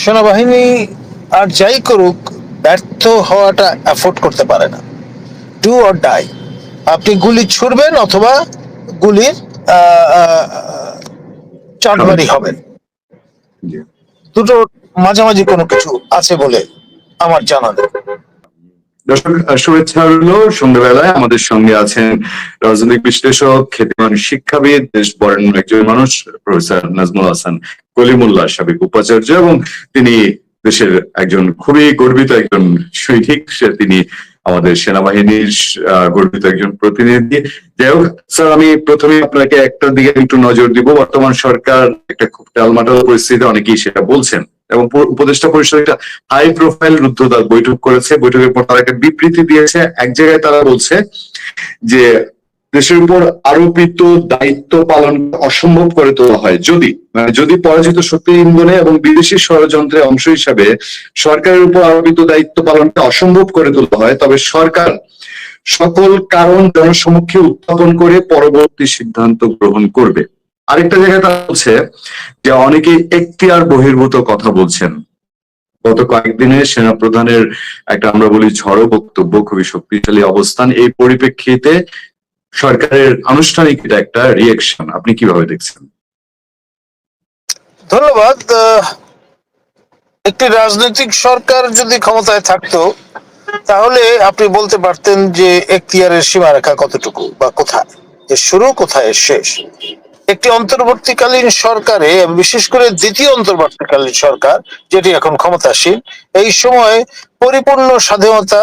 সেনাবাহিনী আর যাই করুক ব্যর্থ হওয়াটা অ্যাফোর্ড করতে পারে না। ডু অর ডাই আপনি গুলি ছুড়বেন অথবা গুলির আহ, হবেন। দুটো মাঝামাঝি কোনো কিছু আছে বলে আমার জানা নেই। দর্শক শুভেচ্ছা রইল। সন্ধ্যাবেলায় আমাদের সঙ্গে আছেন রাজনৈতিক বিশ্লেষক খ্যাতিমান শিক্ষাবিদ দেশ বরেণ্য একজন মানুষ প্রফেসর নাজমুল হাসান কলিমুল্লাহ সাবেক উপাচার্য এবং তিনি দেশের একজন খুবই গর্বিত একজন সৈনিক। সে তিনি আমাদের সেনাবাহিনীর গর্বিত একজন প্রতিনিধি। যাই হোক, স্যার, আমি প্রথমে আপনাকে একটা দিকে একটু নজর দিব। বর্তমান সরকার একটা খুব টালমাটাল পরিস্থিতি অনেকেই সেটা বলছেন। এবং উপদেষ্টা পরিষদ একটা হাই প্রোফাইল রুদ্ধদ্বার বৈঠক করেছে। বৈঠকের পর তারা একটা বিবৃতি দিয়েছে। এক জায়গায় তারা বলছে যে দেশের উপর আরোপিত দায়িত্ব পালন অসম্ভব করে তোলা হয়। যদি মানে যদি পরাজিত শক্তি ইন্ধনে এবং বিদেশি ষড়যন্ত্রের অংশ হিসাবে সরকারের উপর আরোপিত দায়িত্ব পালনকে অসম্ভব করে তোলা হয়, তবে সরকার সকল কারণ জনসমক্ষে উত্থাপন করে পরবর্তী সিদ্ধান্ত গ্রহণ করবে। আরেকটা জায়গায় তারা বলছে যে অনেকে এখতিয়ার বহির্ভূত কথা বলছেন। গত কয়েকদিনে সেনা প্রধানের একটা আমরা বলি ঝড়ো বক্তব্য, খুবই শক্তিশালী অবস্থান। এই পরিপ্রেক্ষিতে সরকারের আনুষ্ঠানিক এটা একটা রিয়েকশন আপনি কীভাবে দেখছেন? ধন্যবাদ একটি রাজনৈতিক সরকার যদি ক্ষমতায় থাকতো, তাহলে আপনি বলতে পারতেন যে এখতিয়ারের সীমারেখা কতটুকু বা কোথায়? এর শুরু কোথায়? শেষ? একটি অন্তর্বর্তীকালীন সরকারে বিশেষ করে দ্বিতীয় অন্তর্বর্তীকালীন সরকার, যেটি এখন ক্ষমতাসীন, এই সময় পরিপূর্ণ স্বাধীনতা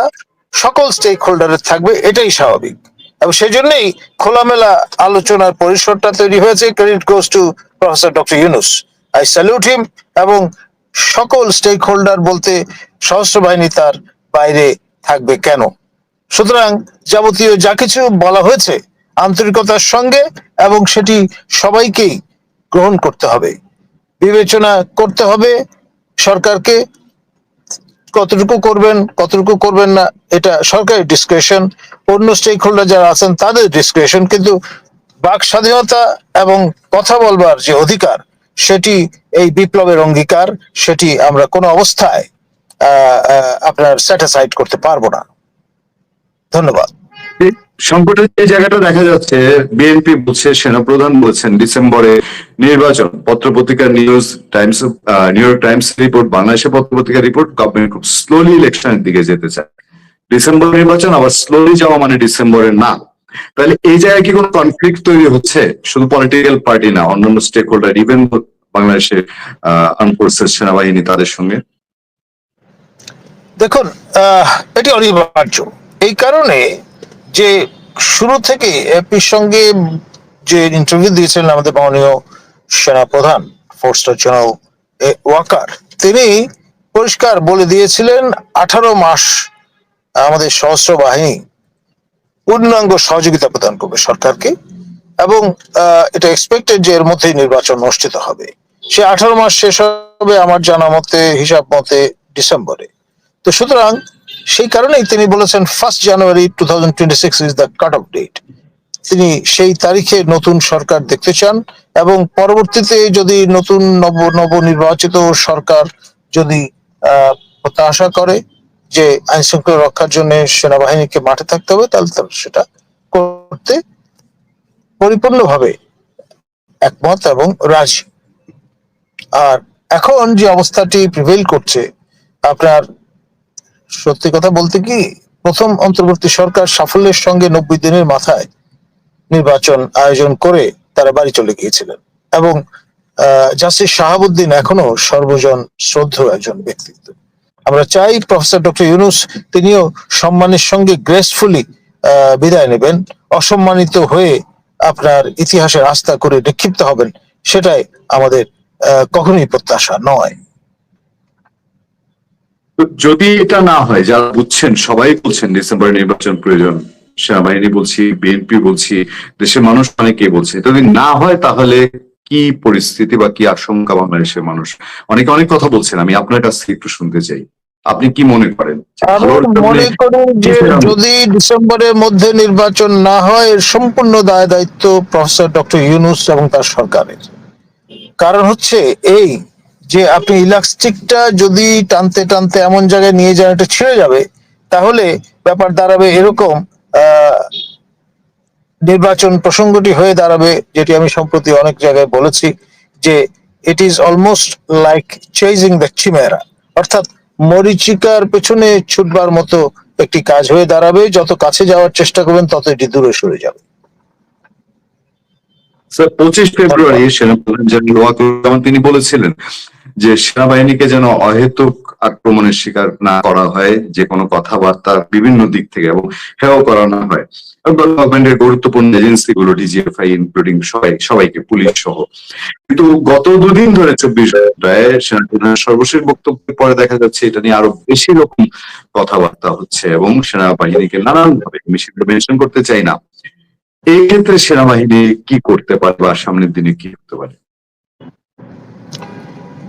সকল স্টেক হোল্ডারের থাকবে, এটাই স্বাভাবিক। এবং সেই জন্যই খোলামেলা আলোচনার পরিসরটা তৈরি হয়েছে। Credit goes to professor doctor Yunus I salute him এবং সকল স্টেক হোল্ডার বলতে সশস্ত্র বাহিনী তার বাইরে থাকবে কেন? সুতরাং যাবতীয় যা কিছু বলা হয়েছে আন্তরিকতার সঙ্গে এবং সেটি সবাইকেই গ্রহণ করতে হবে। বিবেচনা করতে হবে সরকারকে কতটুকু করবেন কতটুকু করবেন না, এটা সরকারের ডিসক্রিপশন অন্য স্টেক হোল্ডার যারা আছেন, তাদের ডিসক্রিপশন কিন্তু বাক স্বাধীনতা এবং কথা বলবার যে অধিকার, সেটি এই বিপ্লবের অঙ্গীকার, সেটি আমরা কোনো অবস্থায় আপনার স্যাটিসফাইড করতে পারব না। ধন্যবাদ। সংকটের যে জায়গাটা দেখা যাচ্ছে, বিএনপি বলছে, সেনাপ্রধান বলছেন, ডিসেম্বরে নির্বাচন, পত্রপত্রিকার news Times New York Times report, বাংলাদেশের পত্রপত্রিকার রিপোর্ট, গভর্নমেন্ট খুব স্লোলি ইলেকশনের দিকে যেতে চায়। ডিসেম্বর নির্বাচন আবার স্লোলি যাওয়া মানে ডিসেম্বরে না। তাহলে এই জায়গায় কি কোনো কনফ্লিক্ট তৈরি হচ্ছে? শুধু পলিটিক্যাল পার্টি না, অন্যান্য স্টেক হোল্ডার ইভেন বাংলাদেশের আর্ম ফোর্সেস সেনাবাহিনী তাদের সঙ্গে? দেখুন এটি অনিবার্য। এই কারণে যে শুরু থেকে এপির সঙ্গে যে ইন্টারভিউ দিয়েছিলেন আমাদের মাননীয় সেনা প্রধান ফোর স্টার জেনারেল ওয়াকার, তিনি পরিষ্কার বলে দিয়েছিলেন, আঠারো মাস আমাদের সহস্র বাহিনী পূর্ণাঙ্গ সহযোগিতা প্রদান করবে সরকারকে এবং এটা এক্সপেক্টেড যে এর মধ্যেই নির্বাচন অনুষ্ঠিত হবে। সে আঠারো মাস শেষ হবে আমার জানা মতে, হিসাব মতে, ডিসেম্বরে। তো সুতরাং সেই কারণেই তিনি বলেছেন first January two thousand twenty six is the cut off date তিনি সেই তারিখে নতুন সরকার দেখতে চান এবং পরবর্তীতে যদি নতুন নব নবনির্বাচিত সরকার যদি আহ, প্রত্যাশা করে যে আইন শৃঙ্খলা রক্ষার জন্য সেনাবাহিনীকে মাঠে থাকতে হবে তাহলে তারা সেটা করতে পরিপূর্ণভাবে একমত এবং রাজি। আর এখন যে অবস্থাটি প্রিভেল করছে আপনার সত্যি কথা বলতে কি, প্রথম অন্তর্বর্তী সরকার সাফল্যের সঙ্গে নব্বই দিনের মাথায় নির্বাচন আয়োজন করে তারা বাড়ি চলে গিয়েছিলেন। এবং জাস্টিস শাহাবুদ্দিন এখনও সর্বজন শ্রদ্ধ একজন ব্যক্তিত্ব। আমরা চাই প্রফেসর ডক্টর ইউনুস তিনিও সম্মানের সঙ্গে গ্রেসফুলি বিদায় নেবেন। অসম্মানিত হয়ে আপনার ইতিহাসের আস্থা করে নিক্ষিপ্ত হবেন, সেটাই আমাদের কখনোই প্রত্যাশা নয়। যদি এটা না হয় যারা বুঝছেন সবাই বলছেন ডিসেম্বরে নির্বাচন প্রয়োজন। সেনাবাহিনী বলছি বিএনপি বলছি দেশের মানুষ অনেকেই বলছে। যদি না হয় তাহলে কি পরিস্থিতি বা কি আশঙ্কা বাংলাদেশের মানুষ? অনেকে অনেক কথা বলছেন আমি আপনার কাছ থেকে একটু শুনতে চাই। আপনি কি মনে করেন? মনে করি যে যদি ডিসেম্বরের মধ্যে নির্বাচন না হয় সম্পূর্ণ দায় দায়িত্ব প্রফেসর ডক্টর ইউনুস এবং তার সরকারের। কারণ হচ্ছে এই যে আপনি ইলাস্টিকটা যদি টানতে টানতে এমন জায়গায় নিয়ে যান, এটা ছিঁড়ে যাবে, তাহলে ব্যাপার দাঁড়াবে এরকম নির্বাচন প্রসঙ্গটি হয়ে দাঁড়াবে, যেটি আমি সম্প্রতি অনেক জায়গায় বলেছি, যে it is almost like chasing the chimera অর্থাৎ মরিচিকার পেছনে ছুটবার মতো একটি কাজ হয়ে দাঁড়াবে, যত কাছে যাওয়ার চেষ্টা করবেন তত এটি দূরে সরে যাবে। স্যার পঁচিশ ফেব্রুয়ারি তিনি বলেছিলেন যে সেনাবাহিনীকে যেন অহেতুক আক্রমণের শিকার না করা হয়, যে কোনো কথাবার্তা বিভিন্ন দিক থেকে এবং হেয় করা না হয় গভর্নমেন্টের গুরুত্বপূর্ণ এজেন্সি গুলো ডিজিএফআই ইনক্লুডিং সবাই, সবাইকে, পুলিশ সহ। কিন্তু গত দুদিন ধরে চব্বিশ ঘন্টায় সেনাপ্রধানের সর্বশেষ বক্তব্যের পরে দেখা যাচ্ছে এটা নিয়ে আরও বেশি রকম কথাবার্তা হচ্ছে এবং সেনাবাহিনীকে নানান ভাবে আমি সেটা মেনশন করতে চাই না। এই ক্ষেত্রে সেনাবাহিনী কি করতে পারে বা সামনের দিনে কি করতে পারে?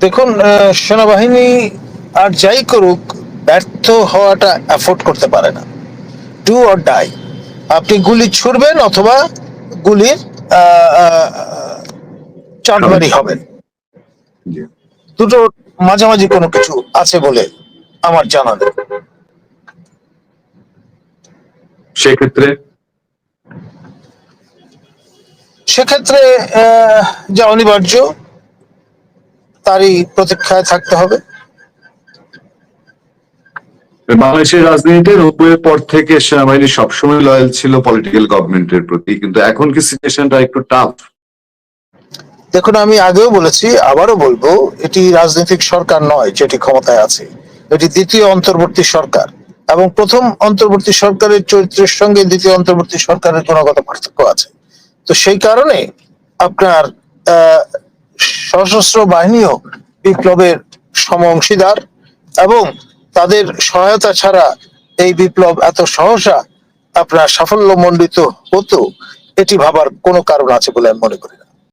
দেখুন সেনাবাহিনী আর যাই করুক ব্যর্থ হওয়াটা অ্যাফোর্ড করতে পারে না। ডু অর ডাই আপনি গুলি ছুড়বেন অথবা গুলির আহ, আহ, হবেন দুটো মাঝামাঝি কোনো কিছু আছে বলে আমার জানা নেই। সেক্ষেত্রে? সেক্ষেত্রে যা অনিবার্য তারই প্রতীক্ষায় থাকতে হবে। বাংলাদেশের রাজনীতিতে নব্বইয়ের পর থেকে সেনাবাহিনী সবসময় লয়াল ছিল পলিটিক্যাল গভর্নমেন্টের প্রতি কিন্তু এখন কি সিচুয়েশনটা একটু টাফ দেখুন আমি আগেও বলেছি আবারও বলব এটি রাজনৈতিক সরকার নয় যেটি ক্ষমতায় আছে। এটি দ্বিতীয় অন্তর্বর্তী সরকার এবং প্রথম অন্তর্বর্তী সরকারের চরিত্রের সঙ্গে দ্বিতীয় অন্তর্বর্তী সরকারের গুণগত পার্থক্য আছে। তো সেই কারণে আপনার আহ, সশস্ত্র বাহিনীও বিপ্লবের সম অংশীদার এবং তাদের সহায়তা ছাড়া এই বিপ্লব এত সহসা আপনার সাফল্য মন্ডিত হতো, এটি ভাবার কোনো কারণ আছে বলে আমি মনে করি না।